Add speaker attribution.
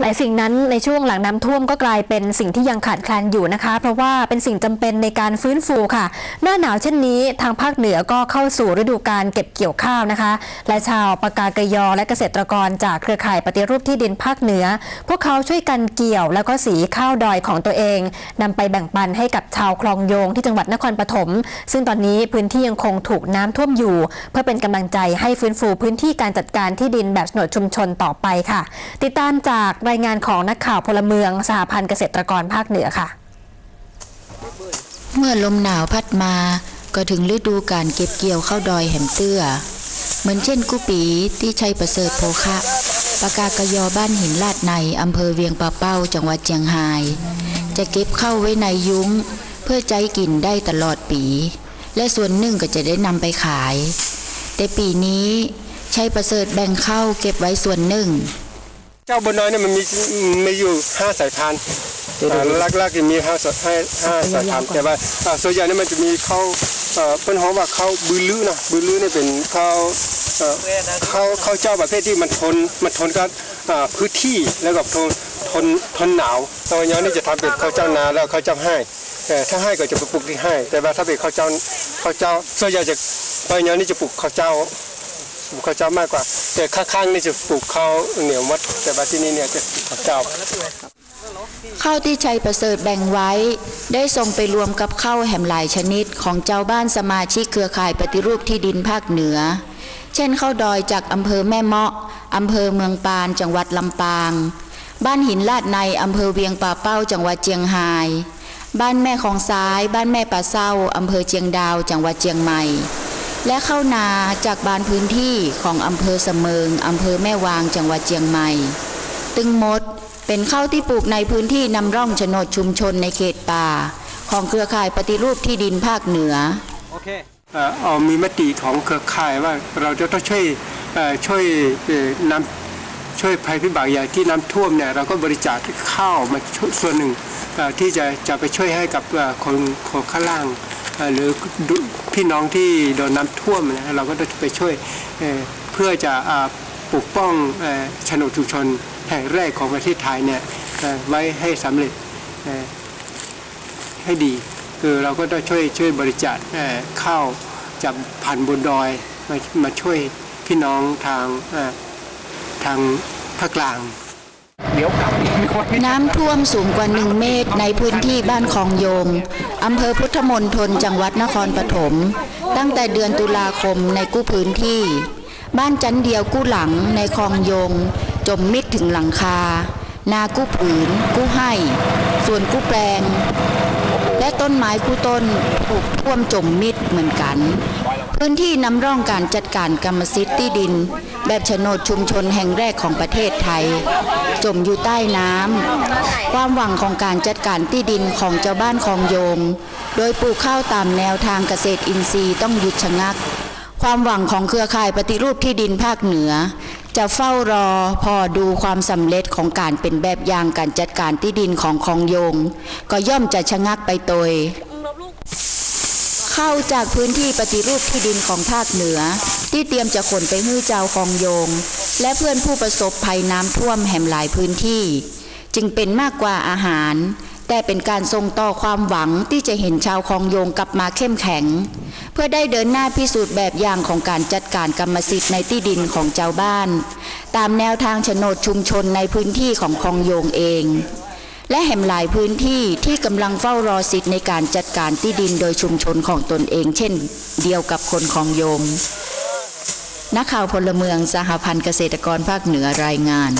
Speaker 1: หลายสิ่งนั้นในช่วงหลังน้ำท่วมก็กลายเป็นสิ่งที่ยังขาดแคลนอยู่นะคะ เพราะว่าเป็นสิ่งจำเป็นในการฟื้นฟูค่ะ หน้าหนาวเช่นนี้ทางภาคเหนือก็เข้าสู่ฤดูการเก็บเกี่ยวข้าวนะคะ และชาวปากากยอและเกษตรกรจากเครือข่ายปฏิรูปที่ดินภาคเหนือ พวกเขาช่วยกันเกี่ยว แล้วก็สีข้าวดอยของตัวเองนำไปแบ่งปันให้กับชาวคลองโยงที่จังหวัดนครปฐมซึ่งตอนนี้พื้นที่ยังคงถูกน้ำท่วมอยู่ เพื่อเป็นกำลังใจให้ฟื้นฟูพื้นที่การจัดการที่ดินแบบโฉนดชุมชนต่อไปค่ะ ติดตามจากรายงานของนักข่าวพลเมืองสหพันธ์เกษตรกรภาคเหนือค่ะ
Speaker 2: เมื่อลมหนาวพัดมาก็ถึงฤดูการเก็บเกี่ยวข้าวดอยแหมเตื้อ เหมือนเช่นกุปีที่ชัยประเสริฐโภคะปากากยอบ้านหินลาดในอำเภอเวียงปะเป้าจังหวัดเชียงราย จะเก็บเข้าไว้ในยุ้ง เพื่อใจกินได้ตลอดปี และส่วนหนึ่งก็จะได้นำไปขาย แต่ปีนี้ชัยประเสริฐแบ่งเข้าเก็บไว้ส่วนหนึ่ง
Speaker 3: เจ้าบนน้อยเนี่ยมันมีมีอยู่ห้าสายพันธุ์อ่าลักๆจะมีห้าสายห้าห้าสายพันธุ์แต่ว่าอ่าส่วนใหญ่เนี่ยมันจะมีข้าวเอ่อเป็นของว่าข้าวบือลื้อนะบือลื้อเนี่ยเป็นข้าวเอ่อข้าวข้าวเจ้าประเภทที่มันทนมันทนกับอ่าพื้นที่แล้วก็ทนทนทนหนาวตัวนี้นี่จะทำเป็นข้าวเจ้านาแล้วข้าวเจ้าให้แต่ถ้าให้ก็จะไปปลูกที่ให้แต่ว่าถ้าเป็นข้าวเจ้าข้าวเจ้าส่วนใหญ่จะตัวนี้นี่จะปลูกข้าวเจ้า ปลูกข้าวเจ้ามากกว่า แต่ข้างๆนี่จะปลูกข้าวเหนียวมัดแต่ว่าที่นี่เนี่ยจะปลูกข้าวเจ้า
Speaker 2: ข้าวที่ชัยประเสริฐแบ่งไว้ ได้ส่งไปรวมกับข้าวแหมหลายชนิดของเจ้าบ้านสมาชิกเครือข่ายปฏิรูปที่ดินภาคเหนือ เช่นข้าวดอยจากอำเภอแม่เมาะอำเภอเมืองปานจังหวัดลำปาง บ้านหินลาดในอำเภอเวียงป่าเป้าจังหวัดเจียงไฮบ้านแม่ของซ้าย บ้านแม่ป่าเศร้าอำเภอเจียงดาว จังหวัดเจียงใหม่ และข้าวนาจากบานพื้นที่ของอำเภอเสมิงอำเภอแม่วางจังหวัดเจียงใหม่ ตึงมดเป็นข้าวที่ปลูกในพื้นที่นำร่องโฉนดชุมชนในเขตป่า ของเครือข่ายปฏิรูปที่ดินภาคเหนือ
Speaker 3: เอ่อเอามีมติของเครือข่ายว่าเราจะต้องช่วยช่วยนำช่วยภัยพิบัติอย่ที่น้ำท่วมเนี่ยเราก็บริจาคข้าวมาส่วนหนึ่งที่จะจะไปช่วยให้กับเอ่อคนคนข้างล่าง หรือพี่น้องที่โดนน้ำท่วมเนี่ยเราก็จะไปช่วยเเพื่อจะอปกป้องเอ่อโฉนชุมชนแห่งแรกของประเทศไทยเนี่ยไว้ให้สำเร็จให้ดี คือเราก็ต้องช่วยช่วยบริจาคเข้าวจากผ่านบนดอยมามาช่วยพี่น้องทางทางภาคกลาง
Speaker 2: น้ำท่วมสูงกว่า1เมตรในพื้นที่บ้านคลองโยงอำเภอพุทธมณฑลจังหวัดนครปฐมตั้งแต่เดือนตุลาคมในกู้พื้นที่ บ้านจันเดียวกู้หลังในคลองโยง จมมิดถึงหลังคา นากู้ผืน กู้ให้ ส่วนกู้แปลง และต้นไม้กู้ต้นถูกท่วมจมมิดเหมือนกัน พื้นที่นำร่องการจัดการกรรมสิทธิ์ที่ดิน แบบโฉนดชุมชนแห่งแรกของประเทศไทย จมอยู่ใต้น้ำความหวังของการจัดการที่ดินของเจ้าบ้านคลองโยง โดยปลูกข้าวตามแนวทางเกษตรอินทรีย์ต้องหยุดชะงัก ความหวังของเครือข่ายปฏิรูปที่ดินภาคเหนือ จะเฝ้ารอพอดูความสำเร็จของการเป็นแบบอย่างการจัดการที่ดินของคลองโยง ก็ย่อมจะชะงักไปโดย เข้าจากพื้นที่ปฏิรูปที่ดินของภาคเหนือ ที่เตรียมจะขนไปฮื้อเจ้าคองโยง และเพื่อนผู้ประสบภัยน้ำท่วมแห่มหลายพื้นที่ จึงเป็นมากกว่าอาหาร แต่เป็นการส่งต่อความหวังที่จะเห็นชาวคองโยงกลับมาเข้มแข็ง เพื่อได้เดินหน้าพิสูจน์แบบอย่างของการจัดการกรรมสิทธิ์ในที่ดินของเจ้าบ้าน ตามแนวทางโฉนดชุมชนในพื้นที่ของคองโยงเอง และแห่มหลายพื้นที่ที่กำลังเฝ้ารอสิทธิ์ในการจัดการที่ดินโดยชุมชนของตนเอง เช่น เดียวกับคนของโยม นักข่าวพลเมืองสหพันธ์เกษตรกรภาคเหนือรายงาน